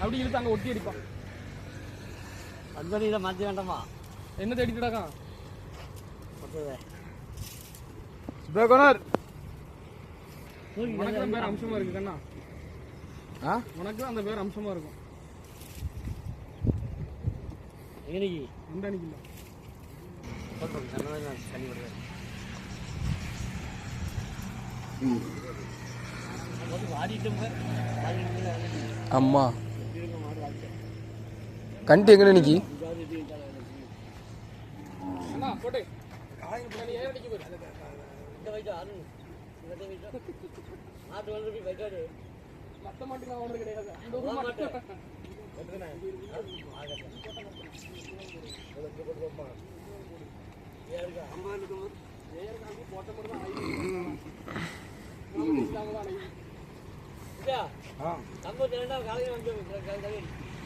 அப்படி இழுத்து அங்க ஒட்டி அடிப்பான். அன்பனியில் மாற்ற வேண்டாமா? என்ன தேடிட்டு கிடக்கான் சுபேகோனர் உனக்கு அந்த பேர் அம்சமா இருக்கு கண்ணா. ஆ? உனக்கு அந்த பேர் அம்சமா இருக்கும். எங்கனைக்கு அந்த அன்னைக்கு இல்ல. அம்மா. கண்டி எங்கே நினைக்கி போட்டு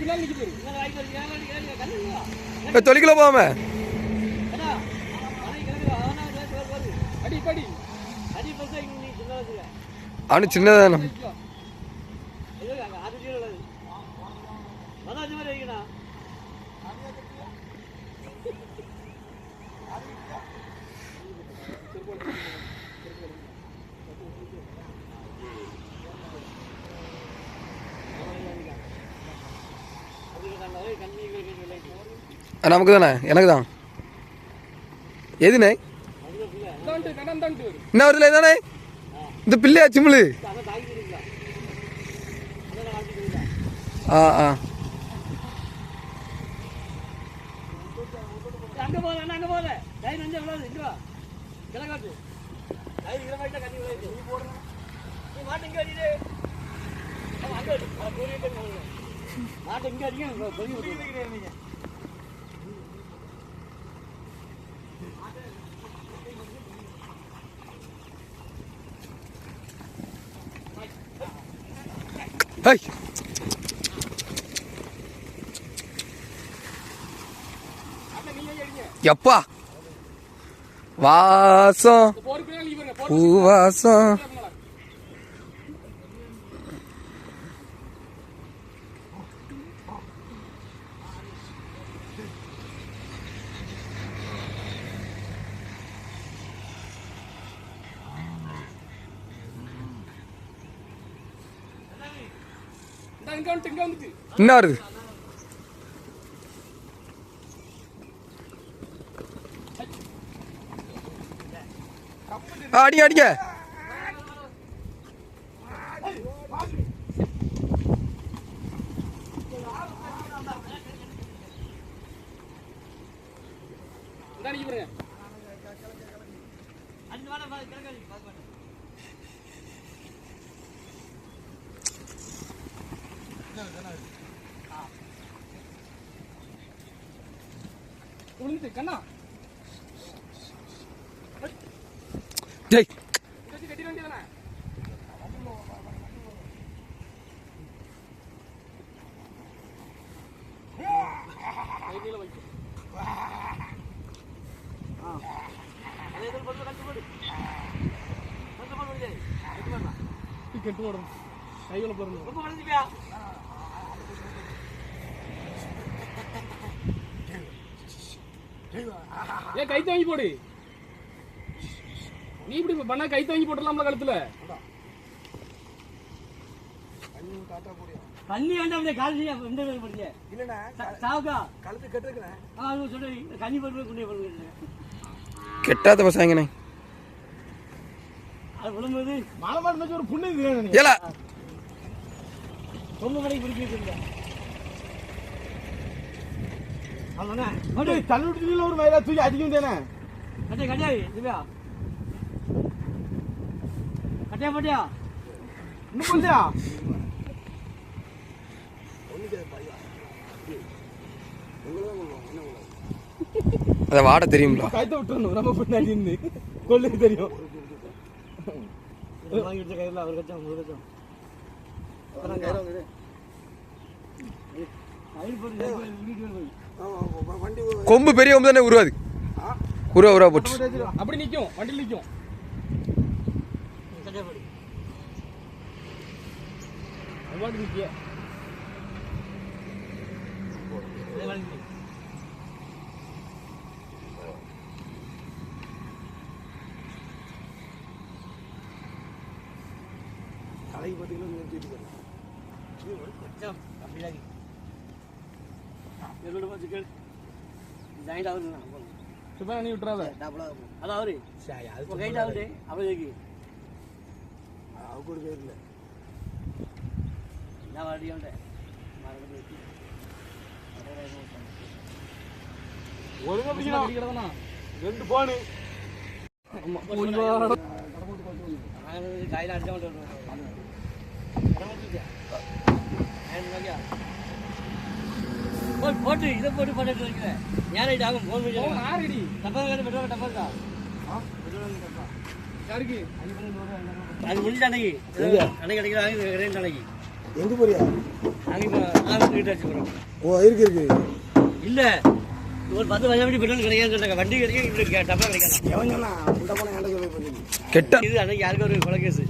சின்ன வச்சுக்க அவனு சின்னதானே? நமக்கு தானே எனக்கு தான் எதுண்ணே என்ன வருதுல தானே இந்த பிள்ளையா சிம்முளு ஆ ஆ. அங்க போல அங்க டைம் வந்து எவ்வளவு? இங்க கிழக்காட்டு டைம் கண்ணி நீ போடுற. நீ மாட்டு இங்க ஹை எப்பா? வாசம். பூவாசம் பின்னாடி இந்தா இங்க வந்துட்டு இங்க வந்துட்டு என்ன வருது? அடிங்க அடிங்க. அஞ்சு வாடா கிழக்காடி பாத்து பாத்து விழுந்துட்டு கண்ணா. டேய். கட்டிட வேண்டியதானே கட்டு போடணும் கையில போடணும் ரொம்ப வளைஞ்சிப்பியா ஏன் கை தாங்கி போடு. நீ இப்படி பண்ணா கை தாங்கி போட்டுடலாம்ல கழுத்துல. தண்ணி வேண்டாம் காலி எந்த வேலை படிக்க இல்லண்ணா சாவுக்கா? கழுத்து கட்டுருக்குண்ணே. ஆ சொல்றேன். கண்ணி போட்டு கொண்டு போய் கெட்டாத பசங்கண்ணே. அது விழும்போது மழை மாட்டு ஒரு புண்ணு வேணும் ஏலா. ரொம்ப மணிக்கு பிடிக்க வைக்கிறீங்க அவ்வளோண்ணே தள்ளி விட்டு ஒரு மயிலா தூக்கி அடிக்கும் தானே? கட்டை கட்டாய் திவ்யா பட்டியா பட்டியா? இன்னும் போலியா அதை வாட தெரியுங்களா கைத்த விட்டுறணும் நம்ம பின்னாடி இருந்து கொல்லுக்கு தெரியும். வாங்கி எடுத்த கையில் அவர் கச்சம் ஒரு கச்சம் வண்டி கொம்பு பெரிய கொம்பு தானே உருவாது? உருவா உருவா போட்டு. அப்படி நிக்கும் வண்டியில் நிக்கும். சட்டை போடு அது பாட்டு நிக்கிய இதே வாங்கி கடைக்கு பத்து கிலோ நிறுத்திட்டு போறேன் கச்சம் அப்படிதான் எவ்வளோ சிக்கன் ஜாயிண்ட் ஆகுதுண்ணா சும்மா நீ விட்டுறாத அதான் அவரு இப்போ கைட் ஆகுது அவருக்கு அவங்க கூட பேர்ல நான் வாடியோண்டேன் மறந்து ஒழுங்கா பிடிக்கணும் ரெண்டு போனு கையில் அடிச்சா போட்டு போட்டு இதை போட்டு பண்ணிட்டு வைக்கிறேன். ஏன் ரைட் ஆகும்? ஃபோன் பண்ணி ஆறுடி. டப்பா கேட்டு பெட்ரோல் டப்பா இருக்கா யாருக்கு? அது முடிஞ்ச அன்னைக்கு. அன்னைக்கு கிடைக்கிற அன்னைக்கு ரெண்டு அன்னைக்கு. எங்க போறியா? அன்னைக்கு இப்போ ஆறு கிட்ட வச்சு போகிறோம் ஓ இருக்கு இருக்கு. இல்லை. ஒரு பத்து வருஷம் வண்டி பெட்ரோல் கிடைக்காதுன்னு சொன்னாங்க வண்டி கிடைக்கும் இப்படி டப்பா கிடைக்காது? எவன் சொன்னா உண்ட போன என்கிட்ட சொல்லி பண்ணி கெட்ட இது அன்னைக்கு யாருக்கும் ஒரு கொலை கேஸ்